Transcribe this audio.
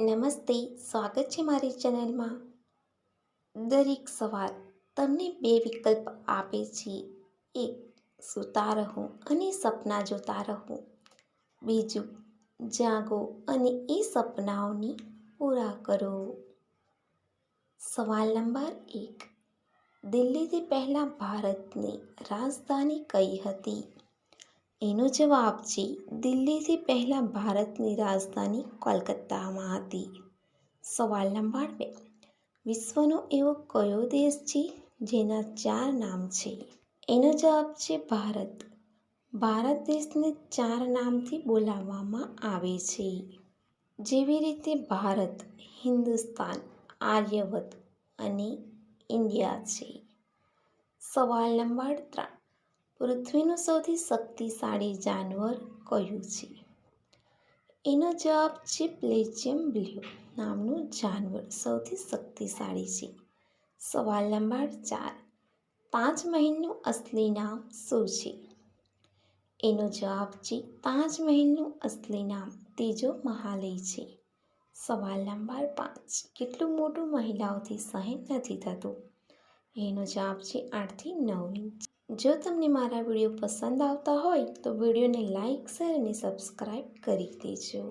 નમસ્તે, સ્વાગત છે મારી ચેનલમાં. દરેક સવાર તમને બે વિકલ્પ આપે છે. એક, સૂતા રહો અને સપના જોતા રહો. બીજું, જાગો અને એ સપનાઓને પૂરા કરો. સવાલ નંબર એક. દિલ્હીથી પહેલાં ભારતની રાજધાની કઈ હતી? એનો જવાબ છે, દિલ્હીથી પહેલાં ભારતની રાજધાની કોલકાતામાં હતી. સવાલ નંબર બે. વિશ્વનો એવો કયો દેશ છે જેના ચાર નામ છે? એનો જવાબ છે ભારત. ભારત દેશને ચાર નામથી બોલાવવામાં આવે છે. જેવી રીતે ભારત, હિન્દુસ્તાન, આર્યવત અને ઇન્ડિયા છે. સવાલ નંબર ત્રણ. પૃથ્વીનું સૌથી શક્તિશાળી જાનવર કયું છે? એનો જવાબ છે પ્લેજિયમ બ્લ્યુ નામનું જાનવર સૌથી શક્તિશાળી છે. સવાલ નંબર ચાર. પાંચ મહિલનું અસલી નામ શું છે? એનો જવાબ છે પાંચ મહિલનું અસલી નામ ત્રીજો મહાલય છે. સવાલ નંબર પાંચ. કેટલું મોટું મહિલાઓથી સહન નથી થતું? એનો જવાબ છે આઠથી નવ ઇંચ. જો તમને મારા વીડિયો પસંદ આવતા હોય તો વિડીયોને લાઇક શેર અને સબસ્ક્રાઈબ કરી દેજો.